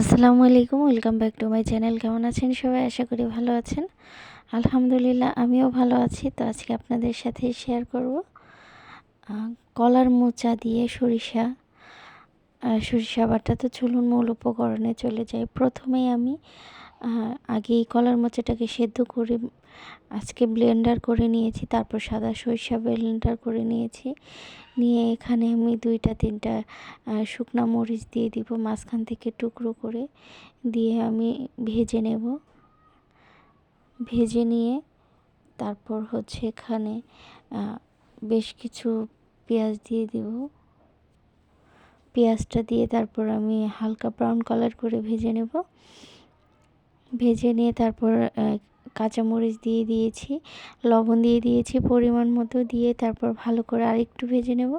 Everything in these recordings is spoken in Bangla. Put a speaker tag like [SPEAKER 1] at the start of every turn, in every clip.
[SPEAKER 1] আসসালামু আলাইকুম, welcome back to my channel. কেমন আছেন সবাই? আশা করি ভালো আছেন। আলহামদুলিল্লাহ, আমিও ভালো আছি। তো আজকে আপনাদের সাথে শেয়ার করব কলার মোচা দিয়ে সরিষা। সরিষা বাটা তো চলুন মূল উপকরণে চলে যাই। প্রথমেই আমি আগে এই কলার মোচাটাকে সেদ্ধ করে আজকে ব্লেন্ডার করে নিয়েছি, তারপর সাদা সরিষা ব্লেন্ডার করে নিয়েছি। নিয়ে এখানে আমি দুইটা, তিনটা শুকনা মরিচ দিয়ে দিব মাঝখান থেকে টুকরো করে। দিয়ে আমি ভেজে নেব। ভেজে নিয়ে তারপর হচ্ছে এখানে বেশ কিছু পেঁয়াজ দিয়ে দিব। পেঁয়াজটা দিয়ে তারপর আমি হালকা ব্রাউন কালার করে ভেজে নেব। ভেজে নিয়ে তারপর কাঁচামরিচ দিয়ে দিয়েছি, লবণ দিয়ে দিয়েছি পরিমাণ মতো দিয়ে তারপর ভালো করে আরেকটু ভেজে নেব।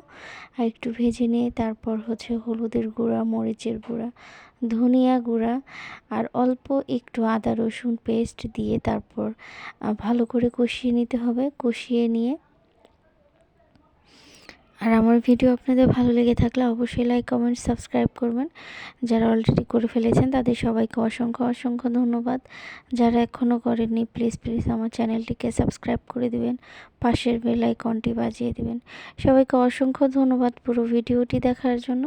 [SPEAKER 1] আর একটু ভেজে নিয়ে তারপর হচ্ছে হলুদের গুঁড়া, মরিচের গুঁড়া, ধনিয়া গুঁড়া আর অল্প একটু আদা রসুন পেস্ট দিয়ে তারপর ভালো করে কষিয়ে নিতে হবে। কষিয়ে নিয়ে আর আমার ভিডিও আপনাদের ভালো লেগে থাকলে অবশ্যই লাইক কমেন্ট সাবস্ক্রাইব করবেন। যারা অলরেডি করে ফেলেছেন, তাদের সবাইকে অসংখ্য অসংখ্য ধন্যবাদ। যারা এখনও করেননি প্লিজ প্লিজ আমার চ্যানেলটিকে সাবস্ক্রাইব করে দিবেন। পাশের বেল আইকনটি বাজিয়ে দিবেন। সবাইকে অসংখ্য ধন্যবাদ পুরো ভিডিওটি দেখার জন্য।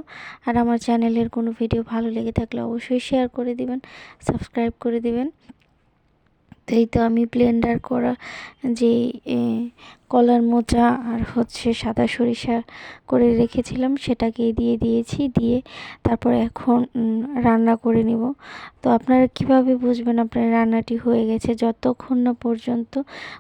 [SPEAKER 1] আর আমার চ্যানেলের কোনো ভিডিও ভালো লেগে থাকলে অবশ্যই শেয়ার করে দিবেন সাবস্ক্রাইব করে দিবেন। এই তো আমি ব্লেন্ডার করা যে কলার মোচা আর হচ্ছে সাদা সরিষা করে রেখেছিলাম, সেটাকে দিয়ে দিয়েছি, দিয়ে তারপর এখন রান্না করে নিব। তো আপনারা কীভাবে বুঝবেন আপনার রান্নাটি হয়ে গেছে? যতক্ষণ না পর্যন্ত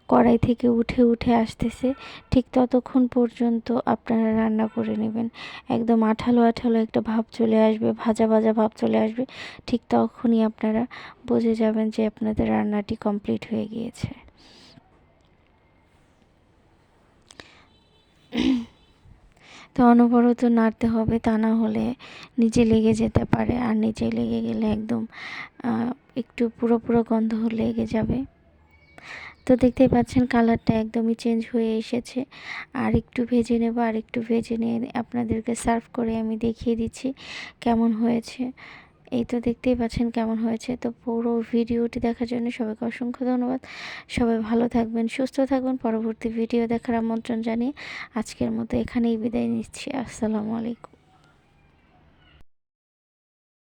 [SPEAKER 1] কড়াই থেকে উঠে উঠে আসতেছে, ঠিক ততক্ষণ পর্যন্ত আপনারা রান্না করে নেবেন। একদম আঠালো আঠালো একটা ভাব চলে আসবে, ভাজা ভাজা ভাব চলে আসবে। ঠিক তখনই আপনারা বুঝে যাবেন যে আপনাদের রান্নাটি কমপ্লিট হয়ে গিয়েছে। তো অনবরত নাড়তে হবে, তা না হলে নিচে লেগে যেতে পারে। আর নিচে লেগে গেলে একদম একটু পুরো পুরো গন্ধ লেগে যাবে। তো দেখতেই পাচ্ছেন কালারটা একদমই চেঞ্জ হয়ে এসেছে। আর একটু ভেজে নেব, আর একটু ভেজে নিয়ে আপনাদেরকে সার্ভ করে আমি দেখিয়ে দিচ্ছি কেমন হয়েছে। এই তো দেখতেই পাচ্ছেন কেমন হয়েছে। তো পুরো ভিডিওটি দেখার জন্য সবাইকে অসংখ্য ধন্যবাদ। সবাই ভালো থাকবেন, সুস্থ থাকবেন। পরবর্তী ভিডিও দেখার আমন্ত্রণ জানিয়ে আজকের মতো এখানেই বিদায় নিচ্ছি। আসসালামু আলাইকুম।